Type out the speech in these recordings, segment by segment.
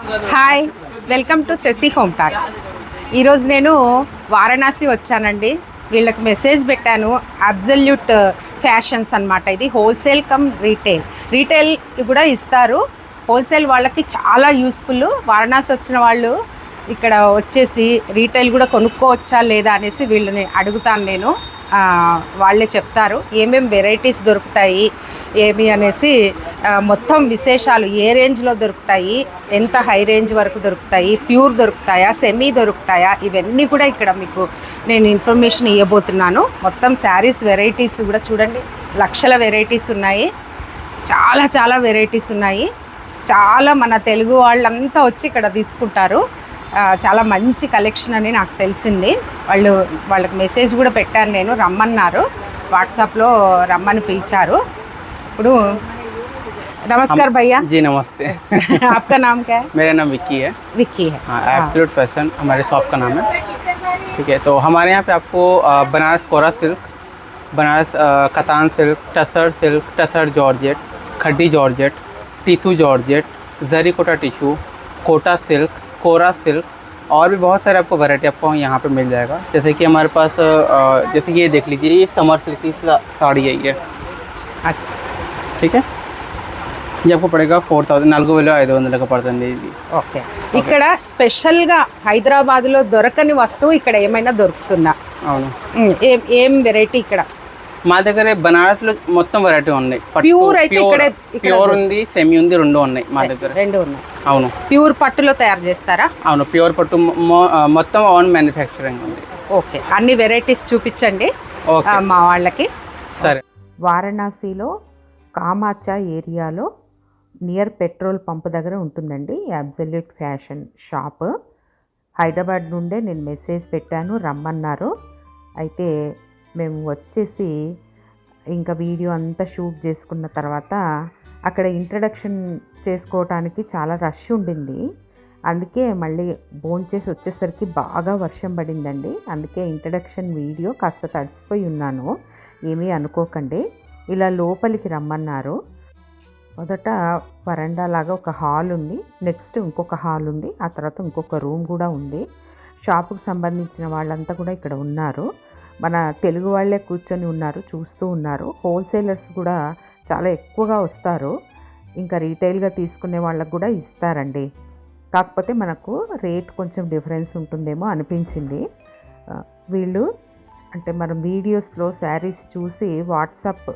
Hi welcome to Shashi home talks. ఈరోజు నేను వారణాసి వచ్చానండి. వీళ్ళకి మెసేజ్ పెట్టాను అబ్జల్యూట్ ఫ్యాషన్స్ అన్నమాట ఇది. Wholesale come retail. రీటైల్ కూడా ఇస్తారు. హోల్సేల్ వాళ్ళకి చాలా యూస్ఫుల్. వారణాసి వచ్చిన వాళ్ళు ఇక్కడ వచ్చేసి రీటైల్ కూడా కొనుక్కోవచ్చా లేదా అనేసి వీళ్ళని అడుగుతాను నేను. వాళ్ళే చెప్తారు. ఏమేమి వెరైటీస్ దొరుకుతాయి ఏమి అనేసి మొత్తం విశేషాలు ఏ రేంజ్లో దొరుకుతాయి ఎంత హై రేంజ్ వరకు దొరుకుతాయి ప్యూర్ దొరుకుతాయా సెమీ దొరుకుతాయా ఇవన్నీ కూడా ఇక్కడ మీకు నేను ఇన్ఫర్మేషన్ ఇవ్వబోతున్నాను మొత్తం శారీస్ వెరైటీస్ కూడా చూడండి. లక్షల వెరైటీస్ ఉన్నాయి. చాలా చాలా వెరైటీస్ ఉన్నాయి. చాలా మన తెలుగు వాళ్ళంతా వచ్చి ఇక్కడ తీసుకుంటారు. చాలా మంచి కలెక్షన్ అని నాకు తెలిసింది వాళ్ళు వాళ్ళకి మెసేజ్ కూడా పెట్టాను నేను రమ్మన్నారు వాట్సాప్లో రమ్మని పిలిచారు ఇప్పుడు నమస్కార్ భయ్యా जी नमस्ते आपका नाम क्या है मेरा नाम विक्की है विक्की है हाँ एब्सोल्यूट फैशन हमारे शॉप का नाम है ठीक है तो हमारे यहाँ पे आपको अ, बनारस कोरा सिल्क बनारस अ, katan silk tussar silk tussar georgette khaddi georgette tissue georgette zari Kota tissue Kota silk kora silk और भी बहुत सारे आपको वैरायटी आपको यहाँ पे मिल जाएगा। जैसे कि हमारे पास जैसे ये देख लीजिए ये समर सिल्क की साड़ी है ये। अच्छा। ठीक है? ये आपको पड़ेगा फोर थाउज़ेंड नागो वेलो ऐसी वाले पड़ता है ओके। इकड़ स्पेषल हईदराबाद दरकने वस्तु इकड़ेम दूर वेरईटी इकड़? మా దగ్గర బనారస్లో మొత్తం వెరైటీ ఉన్నాయి Pure అయితే pure- ఇక్కడే- ఇక్కడ ప్యూర్ ఉంది. సెమీ ఉంది రెండు ఉన్నాయి మా దగ్గర. రెండు ఉన్నాయి. అవును. ప్యూర్ పట్టులో తయారు చేస్తారా? అవును ప్యూర్ పట్టు మొత్తం ఓన్ మ్యానుఫ్యాక్చరింగ్ ఉంది. ఓకే. అన్ని వెరైటీస్ చూపించండి మా వాళ్ళకి. సరే. వారణాసిలో కామాచా ఏరియాలో నియర్ పెట్రోల్ పంప్ దగ్గర ఉంటుందండి అబ్జల్యూట్ ఫ్యాషన్ షాప్ హైదరాబాద్ నుండే నేను మెసేజ్ పెట్టాను రమ్మన్నారు. అయితే మేము వచ్చేసి ఇంకా వీడియో అంతా షూట్ చేసుకున్న తర్వాత అక్కడ ఇంట్రడక్షన్ చేసుకోవటానికి చాలా రష్ ఉండింది. అందుకే మళ్ళీ భోంచేసి వచ్చేసరికి బాగా వర్షం పడిందండి. అందుకే ఇంట్రడక్షన్ వీడియో కాస్త తడిసిపోయి ఉన్నాను. ఏమీ అనుకోకండి. ఇలా లోపలికి రమ్మన్నారు. మొదట వరండా లాగా ఒక హాల్ ఉంది. నెక్స్ట్ ఇంకొక హాల్ ఉంది. ఆ తర్వాత ఇంకొక రూమ్ కూడా ఉంది. షాపుకు సంబంధించిన వాళ్ళంతా కూడా ఇక్కడ ఉన్నారు. మన తెలుగు వాళ్ళే కూర్చొని ఉన్నారు చూస్తూ ఉన్నారు. హోల్సేలర్స్ కూడా చాలా ఎక్కువగా వస్తారు. ఇంకా రీటైల్గా తీసుకునే వాళ్ళకు కూడా ఇస్తారండి. కాకపోతే మనకు రేట్ కొంచెం డిఫరెన్స్ ఉంటుందేమో అనిపించింది. వీళ్ళు అంటే మనం వీడియోస్లో శారీస్ చూసి వాట్సాప్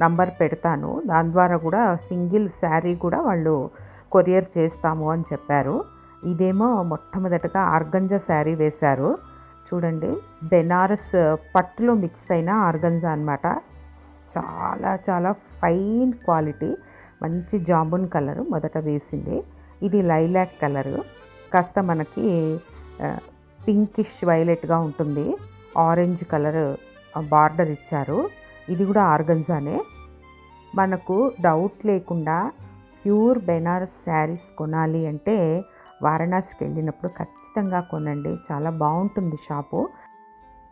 నంబర్ పెడతాను. దాని ద్వారా కూడా సింగిల్ శారీ కూడా వాళ్ళు కొరియర్ చేస్తాము అని చెప్పారు. ఇదేమో మొట్టమొదటగా ఆర్గంజా శారీ వేశారు. చూడండి. బెనారస్ పట్టులో మిక్స్ అయిన ఆర్గన్జా అన్నమాట. చాలా చాలా ఫైన్ క్వాలిటీ. మంచి జామున్ కలరు మొదట వేసింది. ఇది లైలాక్ కలరు. కాస్త మనకి పింకిష్ వైలెట్గా ఉంటుంది. ఆరెంజ్ కలర్ బార్డర్ ఇచ్చారు. ఇది కూడా ఆర్గన్జానే. మనకు డౌట్ లేకుండా ప్యూర్ బెనారస్ శారీస్ కొనాలి అంటే వారణాసికి వెళ్ళినప్పుడు ఖచ్చితంగా కొనండి. చాలా బాగుంటుంది షాపు.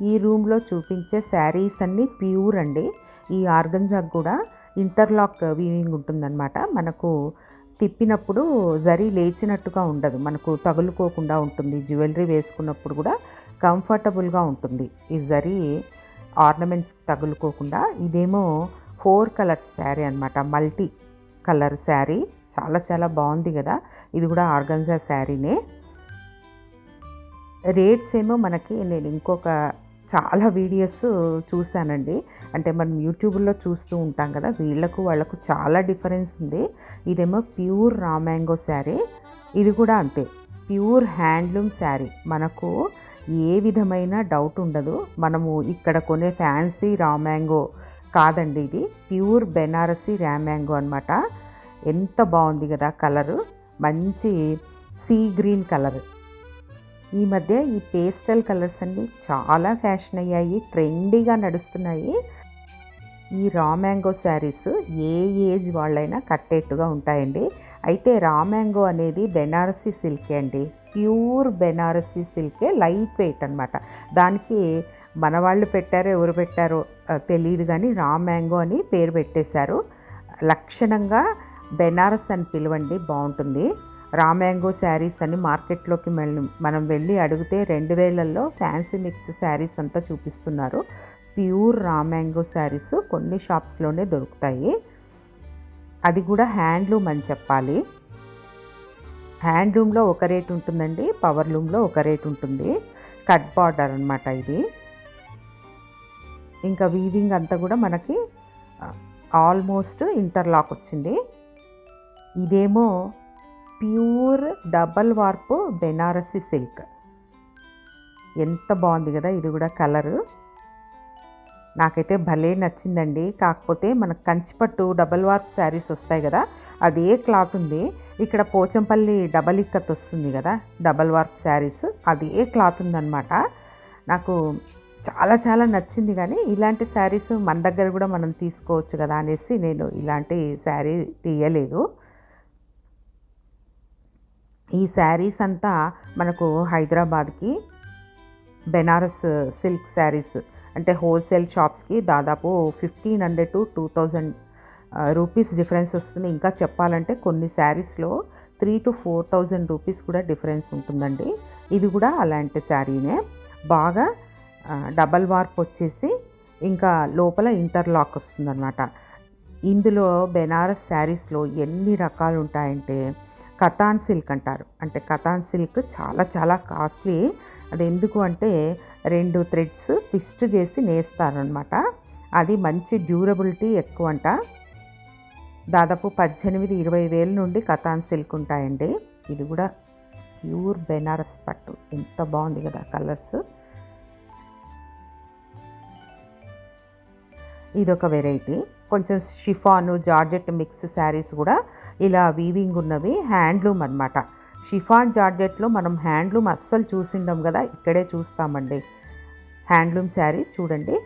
ఈ రూమ్లో చూపించే శారీస్ అన్నీ ప్యూర్ అండి. ఈ ఆర్గన్జాకి కూడా ఇంటర్లాక్ వీవింగ్ ఉంటుందన్నమాట. మనకు తిప్పినప్పుడు జరీ లేచినట్టుగా ఉండదు. మనకు తగులుకోకుండా ఉంటుంది. జ్యువెలరీ వేసుకున్నప్పుడు కూడా కంఫర్టబుల్గా ఉంటుంది. ఈ జరీ ఆర్నమెంట్స్ తగులుకోకుండా ఇదేమో ఫోర్ కలర్స్ శారీ అనమాట మల్టీ కలర్ శారీ. చాలా చాలా బాగుంది కదా. ఇది కూడా ఆర్గన్జా శారీనే. రేట్స్ ఏమో మనకి నేను ఇంకొక చాలా వీడియోస్ చూశానండి. అంటే మనం యూట్యూబ్లో చూస్తూ ఉంటాం కదా వీళ్ళకు వాళ్ళకు చాలా డిఫరెన్స్ ఉంది. ఇదేమో ప్యూర్ రా మ్యాంగో శారీ. ఇది కూడా అంతే ప్యూర్ హ్యాండ్లూమ్ శారీ. మనకు ఏ విధమైన డౌట్ ఉండదు. మనము ఇక్కడ కొనే ఫ్యాన్సీ రా మ్యాంగో కాదండి ఇది. ప్యూర్ బెనారసీ ర్యామ్యాంగో అనమాట ఎంత బాగుంది కదా కలరు. మంచి సీ గ్రీన్ కలర్. ఈ మధ్య ఈ పేస్టల్ కలర్స్ అన్నీ చాలా ఫ్యాషన్ అయ్యాయి ట్రెండీగా నడుస్తున్నాయి. ఈ రా మ్యాంగో శారీస్ ఏ ఏజ్ వాళ్ళైనా కట్టేట్టుగా ఉంటాయండి. అయితే రా మ్యాంగో అనేది బెనారసీ సిల్కే అండి. ప్యూర్ బెనారసీ సిల్కే లైట్ వెయిట్ అనమాట దానికి మన వాళ్ళు పెట్టారో ఎవరు పెట్టారో తెలియదు కానీ రా మ్యాంగో అని పేరు పెట్టేశారు. లక్షణంగా బెనారస్ అని పిలవండి బాగుంటుంది. రా మ్యాంగో శారీస్ అని మార్కెట్లోకి వెళ్ళి మనం వెళ్ళి అడిగితే రెండు వేలల్లో ఫ్యాన్సీ మిక్స్ శారీస్ అంతా చూపిస్తున్నారు. ప్యూర్ రా మ్యాంగో శారీస్ కొన్ని షాప్స్లోనే దొరుకుతాయి. అది కూడా హ్యాండ్లూమ్ అని చెప్పాలి. హ్యాండ్లూమ్లో ఒక రేట్ ఉంటుందండి పవర్ లూమ్లో ఒక రేట్ ఉంటుంది. కట్ బార్డర్ అనమాట ఇది. ఇంకా వీవింగ్ అంతా కూడా మనకి ఆల్మోస్ట్ ఇంటర్లాక్ వచ్చింది. ఇదేమో pure double warp Banarasi silk. ఎంత బాగుంది కదా ఇది కూడా కలరు. నాకైతే భలే నచ్చిందండి. కాకపోతే మనకు కంచిపట్టు డబల్ వార్ప్ శారీస్ వస్తాయి కదా అదే క్లాత్ ఉంది? ఇక్కడ పోచంపల్లి డబల్ ఇక్కత్ వస్తుంది కదా డబల్ వార్ప్ శారీస్ అదే క్లాత్ ఉందన్నమాట. నాకు చాలా చాలా నచ్చింది కానీ ఇలాంటి శారీస్ మన దగ్గర కూడా మనం తీసుకోవచ్చు కదా అనేసి నేను ఇలాంటి శారీ తీయలేదు. ఈ శారీస్ అంతా మనకు హైదరాబాద్కి బెనారస్ సిల్క్ శారీస్ అంటే హోల్సేల్ షాప్స్కి దాదాపు fifteen hundred to two thousand rupees difference వస్తుంది. ఇంకా చెప్పాలంటే కొన్ని శారీస్లో three to four thousand rupees కూడా డిఫరెన్స్ ఉంటుందండి. ఇది కూడా అలాంటి శారీనే. బాగా డబల్ వార్ప్ వచ్చేసి ఇంకా లోపల ఇంటర్లాక్ వస్తుందన్నమాట. ఇందులో బెనారస్ శారీస్లో ఎన్ని రకాలు ఉంటాయంటే కథాన్ సిల్క్ అంటారు. అంటే కథాన్ సిల్క్ చాలా చాలా కాస్ట్లీ. అది ఎందుకు అంటే రెండు థ్రెడ్స్ ట్విస్ట్ చేసి నేస్తారనమాట అది మంచి డ్యూరబిలిటీ ఎక్కువ అంట దాదాపు పద్దెనిమిది ఇరవై వేల నుండి కథాన్ సిల్క్ ఉంటాయండి. ఇది కూడా ప్యూర్ బెనారస్ పట్టు. ఎంత బాగుంది కదా కలర్స్. ఇదొక వెరైటీ. కొంచెం షిఫాను జార్జెట్ మిక్స్ శారీస్ కూడా ఇలా వీవింగ్ ఉన్నవి హ్యాండ్లూమ్ అనమాట షిఫాన్ జార్జెట్లో మనం హ్యాండ్లూమ్ అస్సలు చూసిండం కదా ఇక్కడే చూస్తామండి. హ్యాండ్లూమ్ శారీ చూడండి.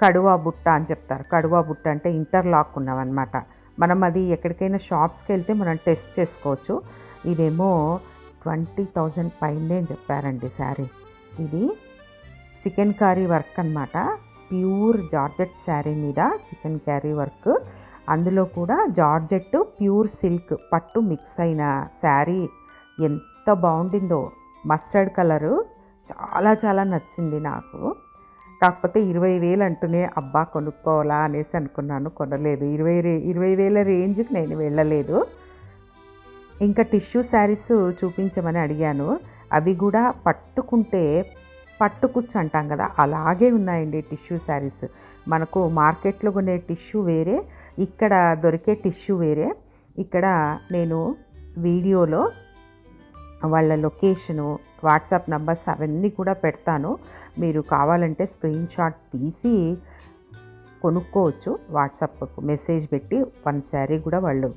కడువా బుట్ట అని చెప్తారు. కడువా బుట్ట అంటే ఇంటర్లాక్ ఉన్నవన్నమాట. మనం అది ఎక్కడికైనా షాప్స్కి వెళ్తే మనం టెస్ట్ చేసుకోవచ్చు. ఇదేమో ట్వంటీ థౌజండ్ పైనే చెప్పారండి శారీ. ఇది చికెన్ కర్రీ వర్క్ అనమాట ప్యూర్ జార్జెట్ శారీ మీద చికెన్ క్యారీ వర్క్. అందులో కూడా జార్జెట్ ప్యూర్ సిల్క్ పట్టు మిక్స్ అయిన శారీ ఎంత బాగుండిందో. మస్టర్డ్ కలరు చాలా చాలా నచ్చింది నాకు. కాకపోతే ఇరవై వేలు అంటూనే అబ్బా కొనుక్కోవాలా అనేసి అనుకున్నాను కొనలేదు. ఇరవై రే ఇరవై వేల రేంజ్కి నేను వెళ్ళలేదు. ఇంకా టిష్యూ శారీస్ చూపించమని అడిగాను. అవి కూడా పట్టుకుంటే పట్టుకుచ్చు అంటాం కదా. అలాగే ఉన్నాయండి టిష్యూ శారీస్. మనకు మార్కెట్లో కొనే టిష్యూ వేరే ఇక్కడ దొరికే టిష్యూ వేరే. ఇక్కడ నేను వీడియోలో వాళ్ళ లొకేషను వాట్సాప్ నంబర్స్ అవన్నీ కూడా పెడతాను. మీరు కావాలంటే స్క్రీన్ షాట్ తీసి కొనుక్కోవచ్చు వాట్సాప్కు మెసేజ్ పెట్టి వన్ శారీ కూడా వాళ్ళు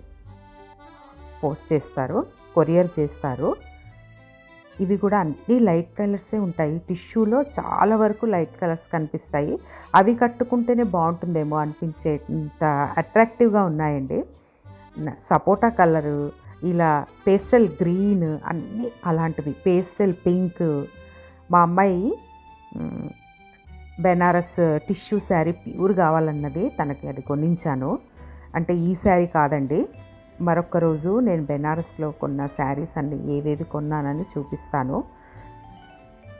పోస్ట్ చేస్తారు కొరియర్ చేస్తారు. ఇవి కూడా అన్ని లైట్ కలర్సే ఉంటాయి. టిష్యూలో చాలా వరకు లైట్ కలర్స్ కనిపిస్తాయి. అవి కట్టుకుంటేనే బాగుంటుందేమో అనిపించేంత అట్రాక్టివ్గా ఉన్నాయండి. సపోటా కలరు ఇలా పేస్టల్ గ్రీన్ అన్నీ అలాంటివి పేస్టల్ పింక్. మా అమ్మాయి బెనారస్ టిష్యూ శారీ ప్యూర్ కావాలన్నది తనకి అది కొనించాను. అంటే ఈ శారీ కాదండి. మరొక రోజు నేను బెనారస్లో కొన్న శారీస్ అన్ని ఏవేవి కొన్నానని చూపిస్తాను.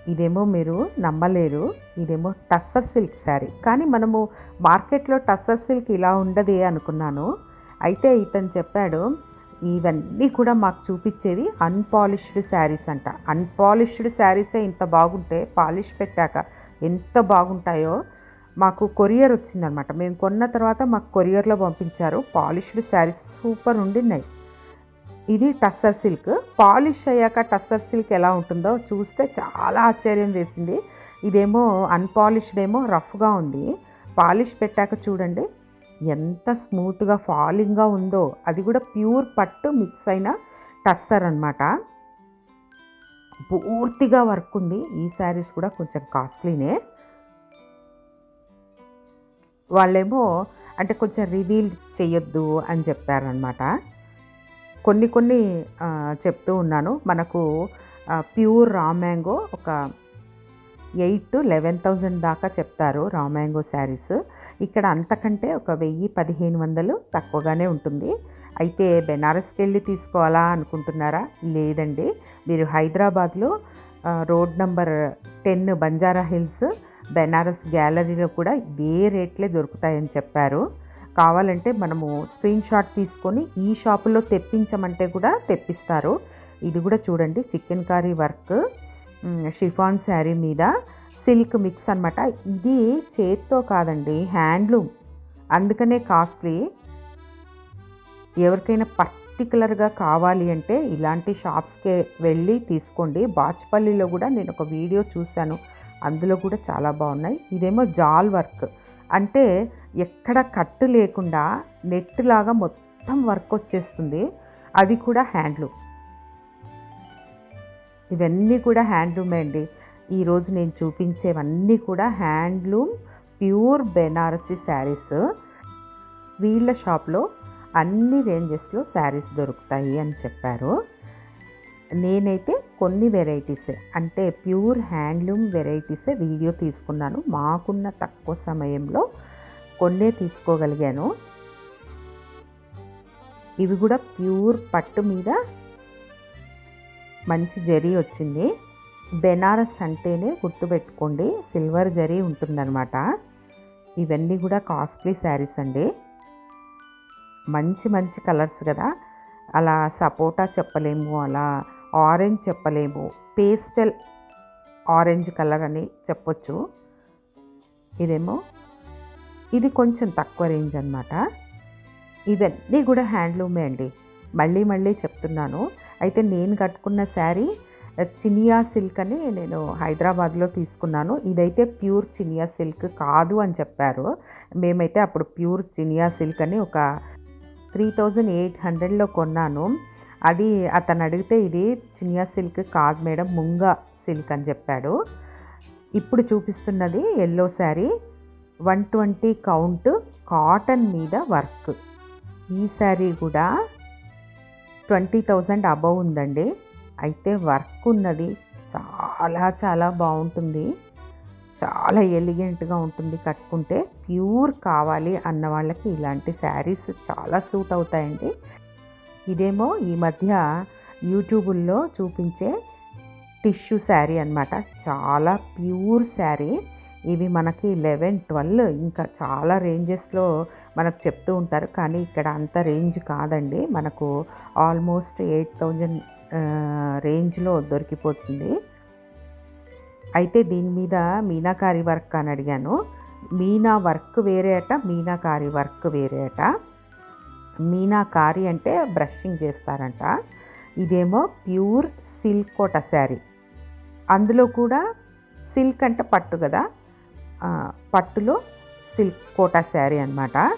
ఇదేమో మీరు నమ్మలేరు. ఇదేమో టస్సర్ సిల్క్ శారీ. కానీ మనము మార్కెట్లో టస్సర్ సిల్క్ ఇలా ఉండదే అనుకున్నాను. అయితే ఇతను చెప్పాడు ఇవన్నీ కూడా మాకు చూపించేవి అన్పాలిష్డ్ శారీస్ అంట. అన్పాలిష్డ్ శారీసే ఇంత బాగుంటే పాలిష్ పెట్టాక ఎంత బాగుంటాయో మాకు కొరియర్ వచ్చిందనమాట. మేము కొన్న తర్వాత మాకు కొరియర్లో పంపించారు. పాలిష్డ్ శారీస్ సూపర్ ఉండినాయి ఇది టస్సర్ సిల్క్. పాలిష్ అయ్యాక టస్సర్ సిల్క్ ఎలా ఉంటుందో చూస్తే చాలా ఆశ్చర్యం చేసింది ఇదేమో అన్పాలిష్డ్ ఏమో రఫ్గా ఉంది. పాలిష్ పెట్టాక చూడండి. ఎంత స్మూత్గా ఫాలింగ్గా ఉందో. అది కూడా ప్యూర్ పట్టు మిక్స్ అయిన టస్సర్ అనమాట పూర్తిగా వర్క్ ఉంది. ఈ శారీస్ కూడా కొంచెం కాస్ట్లీనే. వాళ్ళేమో అంటే కొంచెం రివీల్ చేయొద్దు అని చెప్పారనమాట కొన్ని కొన్ని చెప్తూ ఉన్నాను. మనకు ప్యూర్ రా మ్యాంగో ఒక ఎయిట్ టు లెవెన్ థౌజండ్ దాకా చెప్తారు రా మ్యాంగో శారీస్. ఇక్కడ అంతకంటే ఒక వెయ్యి పదిహేను వందలు తక్కువగానే ఉంటుంది. అయితే బెనారస్కి వెళ్ళి తీసుకోవాలా అనుకుంటున్నారా? లేదండి. మీరు హైదరాబాద్లో road number ten Banjara hills Banaras గ్యాలరీలో కూడా ఇదే రేట్లే దొరుకుతాయని చెప్పారు. కావాలంటే మనము స్క్రీన్ షాట్ తీసుకొని ఈ షాపులో తెప్పించమంటే కూడా తెప్పిస్తారు. ఇది కూడా చూడండి chikankari work chiffon sari మీద సిల్క్ మిక్స్ అన్నమాట. ఇది చేత్తో కాదండి హ్యాండ్లూమ్. అందుకనే కాస్ట్లీ. ఎవరికైనా పర్టికులర్గా కావాలి అంటే ఇలాంటి షాప్స్కే వెళ్ళి తీసుకోండి. బాచ్పల్లిలో కూడా నేను ఒక వీడియో చూశాను. అందులో కూడా చాలా బాగున్నాయి. ఇదేమో జాల్ వర్క్. అంటే ఎక్కడ కట్టు లేకుండా నెట్ లాగా మొత్తం వర్క్ వచ్చేస్తుంది. అది కూడా హ్యాండ్లూమ్ ఇవన్నీ కూడా హ్యాండ్లూమే అండి. ఈరోజు నేను చూపించేవన్నీ కూడా హ్యాండ్లూమ్ ప్యూర్ బెనారసీ శారీస్. వీళ్ళ షాప్లో అన్ని రేంజెస్లో శారీస్ దొరుకుతాయి అని చెప్పారు. నేనైతే కొన్ని వెరైటీసే అంటే ప్యూర్ హ్యాండ్లూమ్ వెరైటీసే వీడియో తీసుకున్నాను. మాకున్న తక్కువ సమయంలో కొన్నే తీసుకోగలిగాను. ఇవి కూడా ప్యూర్ పట్టు మీద మంచి జరీ వచ్చింది. బెనారస్ అంటేనే గుర్తుపెట్టుకోండి సిల్వర్ జరీ ఉంటుందన్నమాట. ఇవన్నీ కూడా కాస్ట్లీ శారీస్ అండి. మంచి మంచి కలర్స్ కదా. అలా సపోటా చెప్పలేము అలా ఆరెంజ్ చెప్పలేము. పేస్టల్ ఆరెంజ్ కలర్ అని చెప్పొచ్చు. ఇదేమో ఇది కొంచెం తక్కువ రేంజ్ అనమాట ఇవన్నీ కూడా హ్యాండ్లూమే అండి. మళ్ళీ మళ్ళీ చెప్తున్నాను. అయితే నేను కట్టుకున్న శారీ చినియా సిల్క్ అని నేను హైదరాబాద్లో తీసుకున్నాను. ఇదైతే ప్యూర్ చినియా సిల్క్ కాదు అని చెప్పారు. మేమైతే అప్పుడు ప్యూర్ చినియా సిల్క్ అని ఒక త్రీ థౌజండ్ ఎయిట్ హండ్రెడ్లో కొన్నాను. అది అతను అడిగితే ఇది చినియా సిల్క్ కాదు మేడం ముంగా సిల్క్ అని చెప్పాడు. ఇప్పుడు చూపిస్తున్నది yellow sari one twenty count cotton మీద వర్క్. ఈ శారీ కూడా ట్వంటీ థౌజండ్ అబవ్ ఉందండి. అయితే వర్క్ ఉన్నది చాలా చాలా బాగుంటుంది. చాలా ఎలిగెంట్గా ఉంటుంది కట్టుకుంటే. ప్యూర్ కావాలి అన్న వాళ్ళకి ఇలాంటి శారీస్ చాలా సూట్ అవుతాయండి. ఇదేమో ఈ మధ్య యూట్యూబుల్లో చూపించే టిష్యూ శారీ అన్నమాట. చాలా ప్యూర్ శారీ. ఇవి మనకి లెవెన్ ట్వెల్వ్ ఇంకా చాలా రేంజెస్లో మనకు చెప్తూ ఉంటారు. కానీ ఇక్కడ అంత రేంజ్ కాదండి. మనకు ఆల్మోస్ట్ ఎయిట్ థౌజండ్ రేంజ్లో దొరికిపోతుంది. అయితే దీని మీద మీనాకారి వర్క్ అని అడిగాను. మీనా వర్క్ వేరే అట మీనాకారి వర్క్ వేరే అట. మీనాకారి అంటే బ్రషింగ్ చేస్తారంట. ఇదేమో ప్యూర్ సిల్క్ కోట శారీ. అందులో కూడా సిల్క్ అంటే పట్టు కదా? పట్టులో సిల్క్ కోటా శారీ అనమాట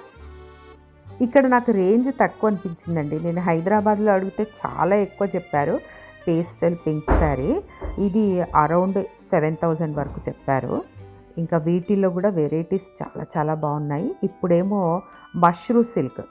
ఇక్కడ నాకు రేంజ్ తక్కువ అనిపించిందండి. నేను హైదరాబాద్లో అడిగితే చాలా ఎక్కువ చెప్పారు. Pastel pink sari. ఇది అరౌండ్ సెవెన్ థౌజండ్ వరకు చెప్పారు. ఇంకా వీటిల్లో కూడా వెరైటీస్ చాలా చాలా బాగున్నాయి. ఇప్పుడేమో మష్రూ సిల్క్.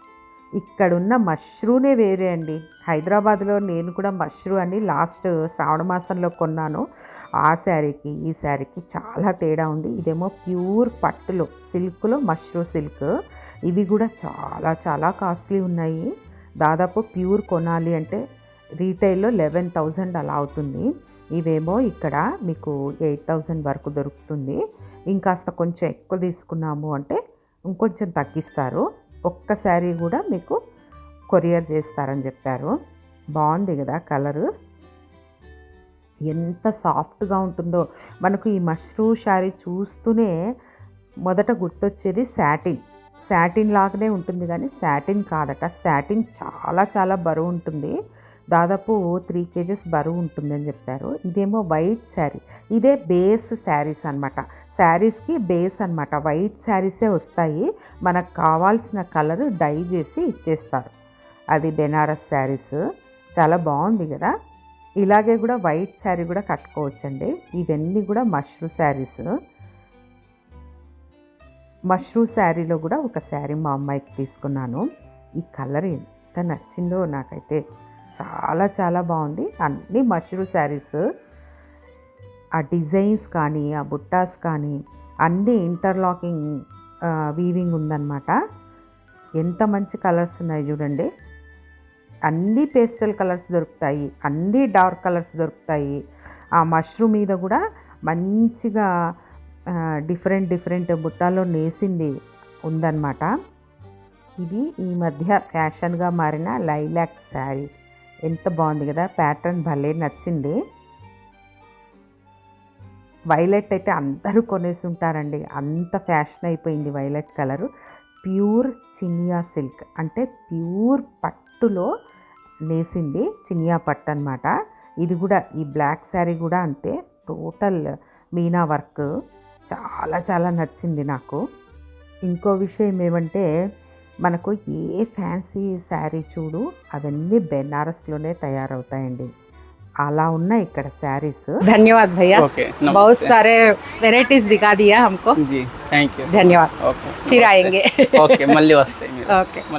ఇక్కడున్న మష్రూనే వేరే అండి. హైదరాబాద్లో నేను కూడా మష్రూ అని లాస్ట్ శ్రావణ మాసంలో కొన్నాను. ఆ శారీకి ఈ శారీకి చాలా తేడా ఉంది. ఇదేమో ప్యూర్ పట్టులో సిల్క్లో మష్రూ సిల్క్. ఇవి కూడా చాలా చాలా కాస్ట్లీ ఉన్నాయి. దాదాపు ప్యూర్ కొనాలి అంటే రీటైల్లో లెవెన్ థౌజండ్ అలా అవుతుంది. ఇవేమో ఇక్కడ మీకు ఎయిట్ థౌజండ్ వరకు దొరుకుతుంది. ఇంకాస్త కొంచెం ఎక్కువ తీసుకున్నాము అంటే ఇంకొంచెం తగ్గిస్తారు. ఒక్క శారీ కూడా మీకు కొరియర్ చేస్తారని చెప్పారు. బాగుంది కదా కలరు. ఎంత సాఫ్ట్గా ఉంటుందో. మనకు ఈ మష్రూ శారీ చూస్తూనే మొదట గుర్తొచ్చేది శాటిన్. శాటిన్ లాగానే ఉంటుంది కానీ శాటిన్ కాదట. శాటిన్ చాలా చాలా బరువు ఉంటుంది. దాదాపు త్రీ కేజెస్ బరువు ఉంటుందని చెప్పారు. ఇదేమో వైట్ శారీ. ఇదే బేస్ శారీస్ అనమాట శారీస్కి బేస్ అనమాట వైట్ శారీసే వస్తాయి. మనకు కావాల్సిన కలర్ డై చేసి ఇచ్చేస్తారు. అది బెనారస్ శారీస్. చాలా బాగుంది కదా. ఇలాగే కూడా వైట్ శారీ కూడా కట్టుకోవచ్చండి. ఇవన్నీ కూడా మష్రూ శారీస్. మష్రూ శారీలో కూడా ఒక శారీ మా అమ్మాయికి తీసుకున్నాను. ఈ కలర్ ఎంత నచ్చిందో నాకైతే. చాలా చాలా బాగుంది. అన్ని మష్రూ శారీస్. ఆ డిజైన్స్ కానీ ఆ బుట్టాస్ కానీ అన్నీ ఇంటర్లాకింగ్ వీవింగ్ ఉందన్నమాట. ఎంత మంచి కలర్స్ ఉన్నాయి చూడండి. అన్ని పేస్టల్ కలర్స్ దొరుకుతాయి అన్నీ డార్క్ కలర్స్ దొరుకుతాయి. ఆ మష్రూమ్ మీద కూడా మంచిగా డిఫరెంట్ డిఫరెంట్ బుట్టాలో నేసింది ఉందన్నమాట. ఇది ఈ మధ్య ఫ్యాషన్గా మారిన లైలాక్ శారీ. ఎంత బాగుంది కదా ప్యాటర్న్ భలే నచ్చింది. వైలెట్ అయితే అందరూ కొనేసి ఉంటారండి అంత ఫ్యాషన్ అయిపోయింది violet colour. Pure Chiniya silk. అంటే ప్యూర్ పట్టులో నేసింది చినియా పట్టు అనమాట ఇది కూడా ఈ బ్లాక్ శారీ కూడా అంతే. Total meena work. చాలా చాలా నచ్చింది నాకు. ఇంకో విషయం ఏమంటే మనకు ఏ ఫ్యాన్సీ శారీ చూడు అవన్నీ బెనారస్లోనే తయారవుతాయండి. अला उन्ना इकड़ सारीस धन्यवाद भैया बहुत सारे वेराइटीज दिखा दिया हमको. जी थैंक यू धन्यवाद फिर आएँगे. ओके मल्ली वस्ते. ओके